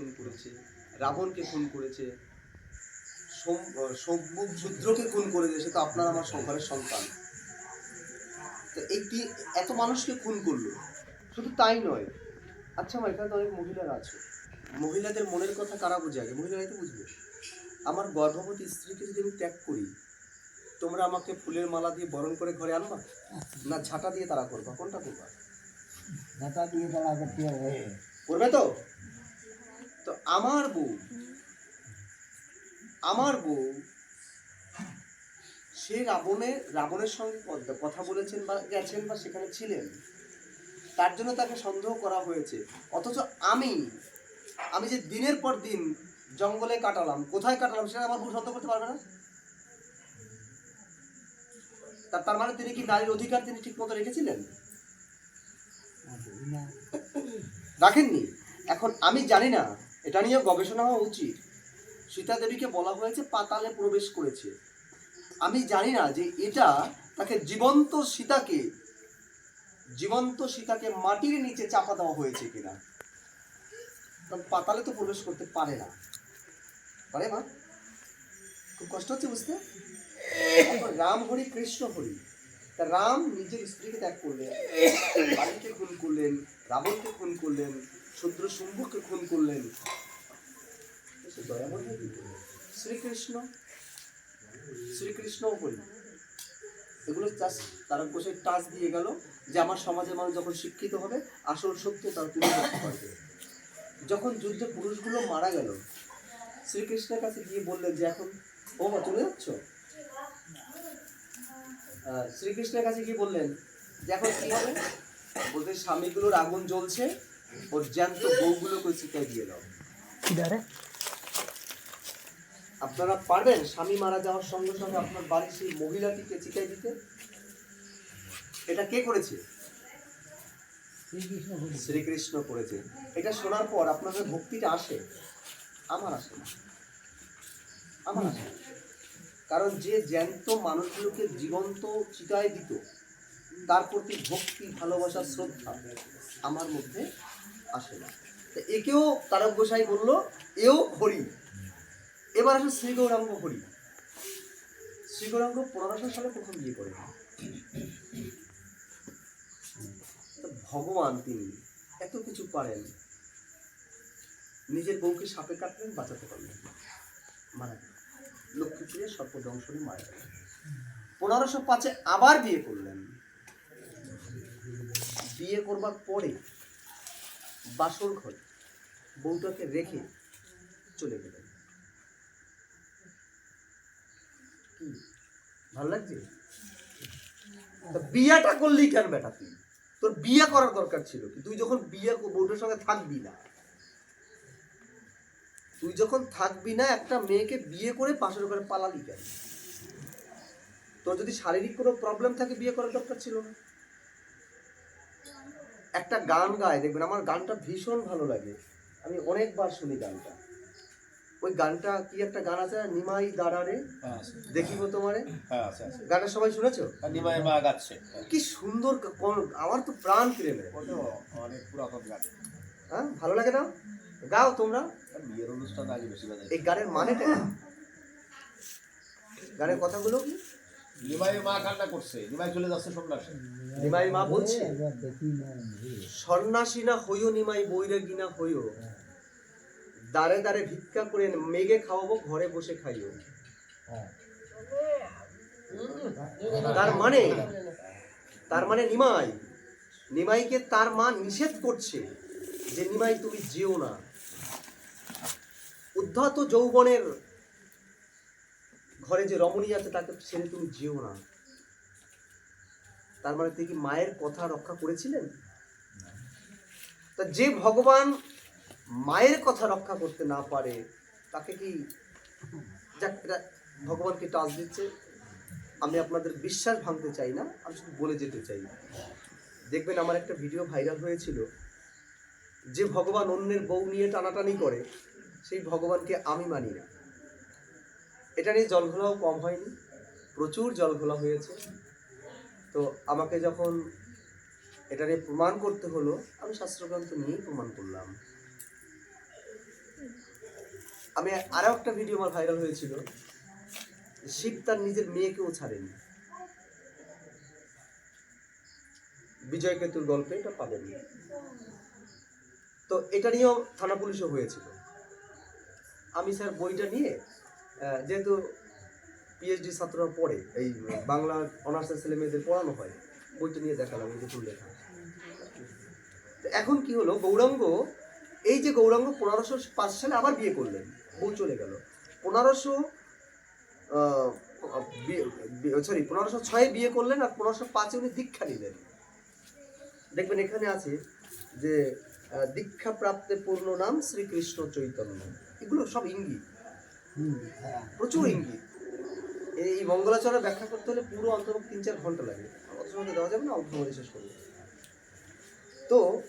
খুন করেছে রাবণকে খুন করেছে সোম- সম্মুখ শূদ্রকে খুন করেছে সে তো আপনার আমার ঘরের সন্তান। তো এই এত মানুষকে খুন করল। শুধু তাই নয় আচ্ছা আমার এখানে তো অনেক মহিলারা আছে। মহিলাদের মনের কথা কারা বোঝে আগে? মহিলারাই তো বুঝবে। আমার গর্ভবতী স্ত্রীকে যদি আমি ত্যাগ করি তোমরা আমাকে ফুলের মালা দিয়ে বরণ করে ঘরে আনবা? না ঝাঁটা দিয়ে তারা করবা? কোনটা করবা? ঝাঁটা দিয়ে তারা করবে তো? আমার বউ আমার বউ সে রাবণের রাবণের সঙ্গে কথা- বলেছেন বা গেছেন বা সেখানে ছিলেন। তার জন্য তাকে সন্দেহ করা হয়েছে। অথচ আমি আমি যে দিনের পর দিন জঙ্গলে কাটালাম কোথায় কাটালাম সেটা আমার বউ সন্দেহ করতে পারবে না? তা- তার মানে তিনি কি নারীর অধিকার তিনি ঠিক মতো রেখেছিলেন রাখেননি? এখন আমি জানি না এটা নিয়ে গবেষণা হওয়া উচিত। সীতা দেবীকে বলা হয়েছে, পাতালে প্রবেশ করেছে। আমি জানি না যে এটা তাকে জীবন্ত সীতাকে জীবন্ত সীতাকে মাটির নিচে চাপা দেওয়া হয়েছে কিনা। কারণ পাতালে তো প্রবেশ করতে পারে না। পারে মা? খুব কষ্ট হচ্ছে বুঝতে? রাম হরি, কৃষ্ণ হরি। তা রাম নিজের স্ত্রীকে ত্যাগ করলেন বালিকে খুন করলেন, রাবণকে খুন করলেন। শূদ্র শুম্ভকে খুন করলেন? শ্রীকৃষ্ণ। শ্রীকৃষ্ণও বলি এগুলো তারা বসে টাচ দিয়ে গেল যে আমার সমাজের মানুষ যখন শিক্ষিত হবে, আসল সত্য তারা তুলে ধরতে যখন যুদ্ধে পুরুষগুলো মারা গেল, শ্রীকৃষ্ণের কাছে গিয়ে বললেন যে এখন, ও মা, চলে যাচ্ছ? শ্রীকৃষ্ণের কাছে গিয়ে বললেন যে এখন কি হবে? বলতে স্বামীগুলোর আগুন জ্বলছে ওর জ্যান্ত বউগুলোকে চিতায় দিয়ে দাও। কি দাঁড়ে আপনারা পারবেন স্বামী মারা যাওয়ার সঙ্গে সঙ্গে আপনার বাড়ির সেই মহিলাটিকে চিতায় দিতে? এটা কে করেছে? শ্রীকৃষ্ণ শ্রীকৃষ্ণ করেছে। এটা শোনার পর আপনাদের ভক্তিটা আসে। আমার আসে না। আমার আসে না। কারণ যে জ্যান্ত মানুষগুলোকে জীবন্ত চিতায় দিত তার প্রতি ভক্তি ভালোবাসা শ্রদ্ধা আমার মধ্যে আসে না। একেও তারক গোসাই বলল, এও হরি। এবার আসে শ্রী গৌরাঙ্গ হরি। শ্রী গৌরাঙ্গ পনেরোশো সালে প্রথম বিয়ে করেন ভগবান তিনি এত কিছু পারেন, নিজের বউকে সাপে কাটলেন, বাঁচাতে পারলেন। মারা গেল লক্ষ্মীপুরে সর্পদংশনে মারা গেল পনেরোশো পাঁচে আবার বিয়ে করলেন। বিয়ে করবার পরে বাসর ঘরে বউটাকে রেখে চলে গেলেন। ভালো লাগছে? বিয়াটা করলি কেন বেটা তুই? তোর বিয়ে করার দরকার ছিল কি? তুই যখন বিয়ে বউটার সঙ্গে থাকবি না। তুই যখন থাকবি না, একটা মেয়েকে বিয়ে করে পাশের ঘরে পালালি কেন? তোর যদি শারীরিক কোনো প্রবলেম থাকে, বিয়ে করার দরকার ছিল না। একটা গান গায় দেখবেন আমার গানটা ভীষণ ভালো লাগে। আমি অনেকবার শুনি গানটা। ওই গানটা কি একটা গান আছে? নিমাই দাঁড়ারে হ্যাঁ দেখিব তোমারে? হ্যাঁ গানটা সবাই শুনেছো? আর নিমাইয়ের মা গাচ্ছে। কি সুন্দর কোন- আমার তো প্রাণ কেড়ে নেয়। অনেক পুরাতন গান। হ্যাঁ ভালো লাগে না? গাও তোমরা। বিয়ের অনুষ্ঠান আগে বেশি এই গানের মানেটা গানের কথাগুলো কি? নিমাইয়ের মা কান্না করছে, নিমাই চলে যাচ্ছে সন্ন্যাসে। নিমাই মা বলছে, সন্ন্যাসী না হইও নিমাই, বৈরাগী না হইও। দাঁড়ে দাঁড়ে ভিক্ষা করে মেঘে খাওয়াবো, ঘরে বসে খাইও। তার মানে তার মানে নিমাই, নিমাইকে তার মা নিষেধ করছে যে, নিমাই, তুমি যেও না। উদ্ধত যৌবনের ঘরে যে রমণী আছে, তাকে ছেড়ে তুমি যেও না। তার মানে তিনি কি মায়ের কথা রক্ষা করেছিলেন? তা যে ভগবান মায়ের কথা রক্ষা করতে না পারে, তাকে কি যাক ভগবানকে টাচ দিচ্ছে। আমি আপনাদের বিশ্বাস ভাঙতে চাই না, আমি শুধু বলে যেতে চাই। দেখবেন আমার একটা ভিডিও ভাইরাল হয়েছিল। যে ভগবান অন্যের বউ নিয়ে টানাটানি করে, সেই ভগবানকে আমি মানি না। এটা নিয়ে জলঘোলাও কম হয়নি, প্রচুর জলঘোলা হয়েছে। তো আমাকে যখন এটা নিয়ে প্রমাণ করতে হলো, আমি শাস্ত্রগ্রন্থ নিয়েই প্রমাণ করলাম। আমি আরও একটা ভিডিও আমার ভাইরাল হয়েছিল, শিব তার নিজের মেয়েকেও ছাড়েনি। বিজয় কেতুর গল্পে এটা পাবেন তো এটা নিয়েও থানা পুলিশও হয়েছিল। আমি স্যার বইটা নিয়ে যেহেতু পিএইচডি ছাত্ররা পড়ে, এই বাংলা অনার্সের ছেলে মেয়েদের পড়ানো হয়, বইটা নিয়ে দেখালাম এই দেখুন লেখা। এখন কি হলো, গৌরাঙ্গ, এই যে গৌরাঙ্গ পনেরোশো পাঁচ সালে আবার বিয়ে করলেন, বউ চলে গেল। পনেরোশো সরি পনেরোশো ছয়ে বিয়ে করলেন আর পনেরোশো পাঁচে উনি দীক্ষা নিলেন। দেখবেন এখানে আছে যে দীক্ষা প্রাপ্তে পূর্ণ নাম শ্রীকৃষ্ণ চৈতন্য। এগুলো সব ইঙ্গিত। হ্যাঁ প্রচুর ইঙ্গিত। এই মঙ্গলাচরণ ব্যাখ্যা করতে হলে পুরো অন্তত তিন চার ঘণ্টা লাগে। অত সময় দেওয়া যাবে না, অল্প সময় শেষ করব। তো,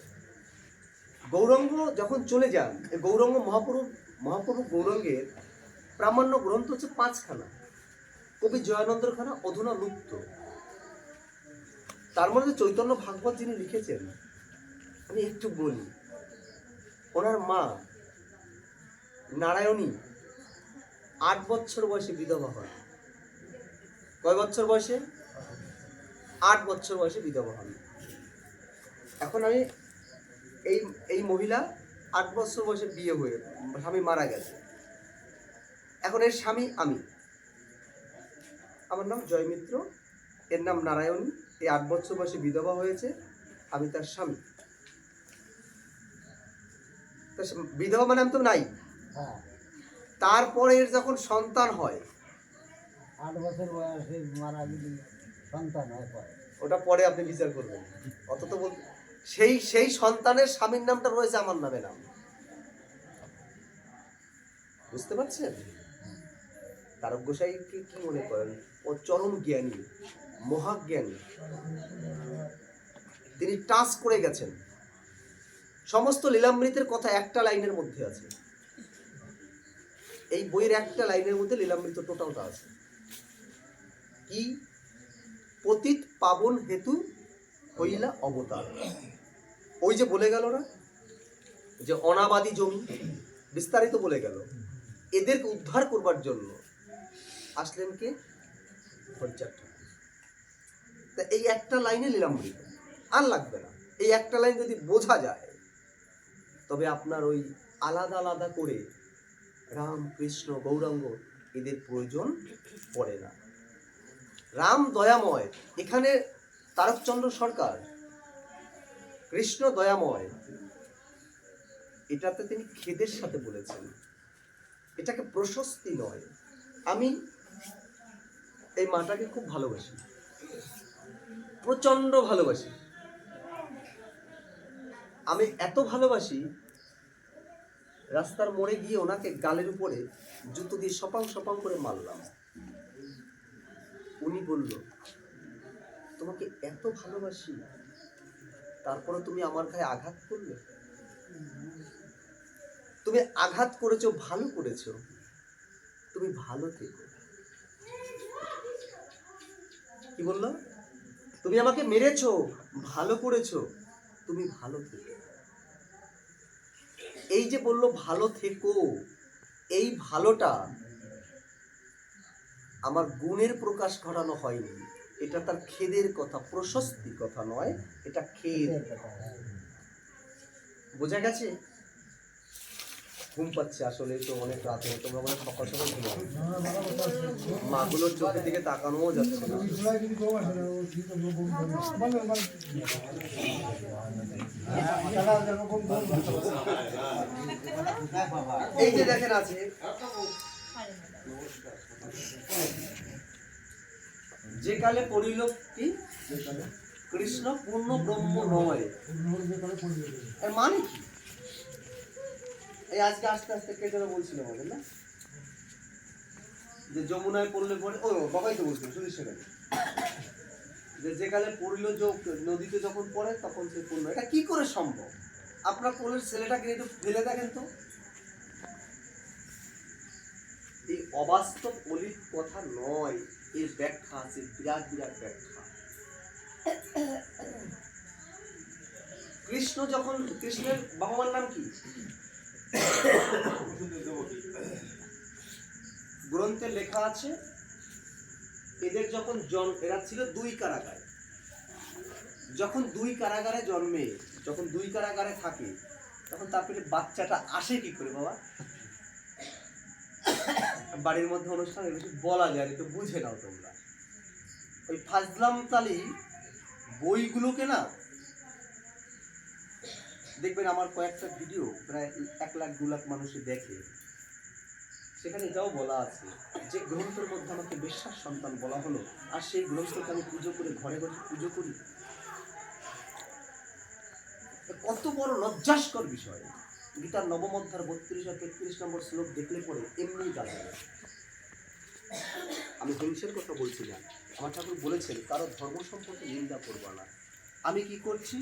গৌরঙ্গ যখন চলে যান গৌরঙ্গ মহাপুরুষ মহাপুরুষ গৌরঙ্গের প্রামাণ্য গ্রন্থ হচ্ছে পাঁচখানা। কবি জয়ানন্দের খানা অধুনা লুপ্ত। তার মধ্যে চৈতন্য ভাগবত যিনি লিখেছেন, আমি একটু বলি, ওনার মা, নারায়ণী আট বছর বয়সে বিধবা হয়। কয় বছর বয়সে? আট বছর বয়সে বিধবা হন এখন আমি এই এই মহিলা আট বছর বয়সে বিয়ে হয়ে স্বামী মারা গেছে। এখন এর স্বামী আমি। আমার নাম জয়মিত্র, এর নাম নারায়ণ এই আট বছর বয়সে বিধবা হয়েছে, আমি তার স্বামী। বিধবা মানে আমি তো নাই। হ্যাঁ। তারপরে এর যখন সন্তান হয় আট বছর বয়সে মারা গেলে সন্তান হয় ওটা পরে আপনি বিচার করবেন। অত তো বল সেই সেই সন্তানের স্বামীর নামটা রয়েছে আমার নামে নাম। বুঝতে পারছেন? তারক গোসাইকে কি মনে করেন? ও চরম জ্ঞানী মহাজ্ঞানী। তিনি টাচ করে গেছেন। সমস্ত লীলামৃতের কথা একটা লাইনের মধ্যে আছে। এই বইয়ের একটা লাইনের মধ্যে লীলামৃত টোটালটা আছে। কি? পতিত পাবন হেতু হইলা অবতার। ওই যে বলে গেল না? যে অনাবাদী জমি, বিস্তারিত বলে গেল। এদেরকে উদ্ধার করবার জন্য আসলেন কে? হরিচাঁদ ঠাকুর। তা এই একটা লাইনে লীলামৃত আর লাগবে না। এই একটা লাইন যদি বোঝা যায়, তবে আপনার ওই আলাদা আলাদা করে রাম কৃষ্ণ গৌরাঙ্গ, এদের প্রয়োজন পড়ে না। রাম দয়াময়, এখানে তারকচন্দ্র সরকার। কৃষ্ণ দয়াময়, এটাতে তিনি খেদের সাথে বলেছেন। এটাকে প্রশস্তি নয়। আমি এই মাটাকে খুব ভালোবাসি। প্রচণ্ড ভালোবাসি। আমি এত ভালোবাসি রাস্তার মোড়ে গিয়ে ওনাকে গালের উপরে জুতো দিয়ে সপাং সপাং করে মারলাম। উনি বলল, তোমাকে এত ভালোবাসি তারপরে তুমি আমার গায়ে আঘাত করলে? তুমি আঘাত করেছ, ভালো করেছ, তুমি ভালো থেকো। কি বলল? তুমি আমাকে মেরেছো, ভালো করেছ, তুমি ভালো থেকো। এই যে বলল ভালো থেকো। এই ভালোটা আমার গুণের প্রকাশ ঘটানো হয়নি। এটা তার খেদের কথা প্রশস্তি কথা নয় এটা খেদ। হ্যাঁ। বোঝা গেছে? ঘুম পাচ্ছে আসলে তো অনেক রাত হয়ে তোমরা মানে সকাল সকাল ঘুমাও মাগুলোর চোখের দিকে তাকানোও যাচ্ছে না। এই যে দেখেন আছে। যে কালে পড়িল কি? কৃষ্ণ পূর্ণ ব্রহ্ম নয়। এর মানে কি? এই আজকে আস্তে আস্তে কে যেন বলছিল আমাদের না? যে যমুনায় পড়লে পরে ও বাবাই তো বলছিল সুধীর সেখানে যে যে কালে পড়িল নদীতে যখন পড়ে, তখন সে পূর্ণ এটা কি করে সম্ভব? আপনার কোলের ছেলেটাকে একটু ফেলে দেখেন তো। এই অবাস্তব অলির কথা নয়, এর ব্যাখ্যা আছে, বিরাট বিরাট ব্যাখ্যা। কৃষ্ণ যখন, কৃষ্ণের বাবা নাম কি? গ্রন্থে লেখা আছে এদের যখন জন, এরা ছিল দুই কারাগারে। যখন দুই কারাগারে জন্মে, যখন দুই কারাগারে থাকে, তখন তার পেটে বাচ্চাটা আসে কি করে বাবা? বাড়ির মধ্যে অনুষ্ঠান বেশি বলা যায় একটু বুঝে নাও তোমরা। ওই ফাজলাম তালি বইগুলোকে না, দেখবেন আমার কয়েকটা ভিডিও, প্রায় এক লাখ, দু লাখ মানুষে দেখে। সেখানে যাও বলা আছে যে গ্রন্থের মধ্যে আমাকে বিশ্বাস সন্তান বলা হলো আর সেই গ্রন্থকে আমি পুজো করে ঘরে ঘরে পুজো করি। কত বড় লজ্জাস্কর বিষয়। গীতার নবম অধ্যায় বত্রিশ আর তেত্রিশ নম্বর শ্লোক দেখলে পরে এমনি দাঁড়ায় আমি হিংসের কথা বলছি না আমার ঠাকুর বলেছেন কারও ধর্ম সম্পর্কে নিন্দা করব না। আমি কি করছি?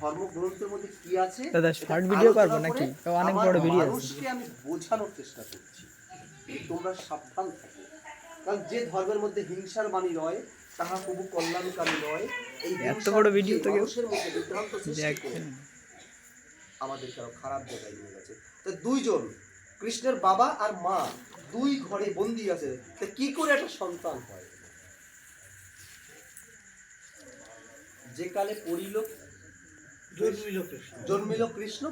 ধর্মগ্রন্থের মধ্যে কি আছে? দাদা, video করব নাকি? অনেক বড় video আছে। আমি বোঝানোর চেষ্টা করছি। তোমরা সাবধান থাকো কারণ যে ধর্মের মধ্যে হিংসার বাণী নয় তাহা প্রভু কল্যাণকারী নয় এই এত বড় দিয়ে তো মানুষের মধ্যে বিভ্রান্ত সৃষ্টি আমাদের কারও খারাপ জায়গায় নিয়ে গেছে। তো দুইজন কৃষ্ণের বাবা আর মা দুই ঘরে বন্দি আছে। তা কি করে একটা সন্তান হয়? যে কালে পড়িল জন্মিল কৃষ্ণ। জন্মিল কৃষ্ণ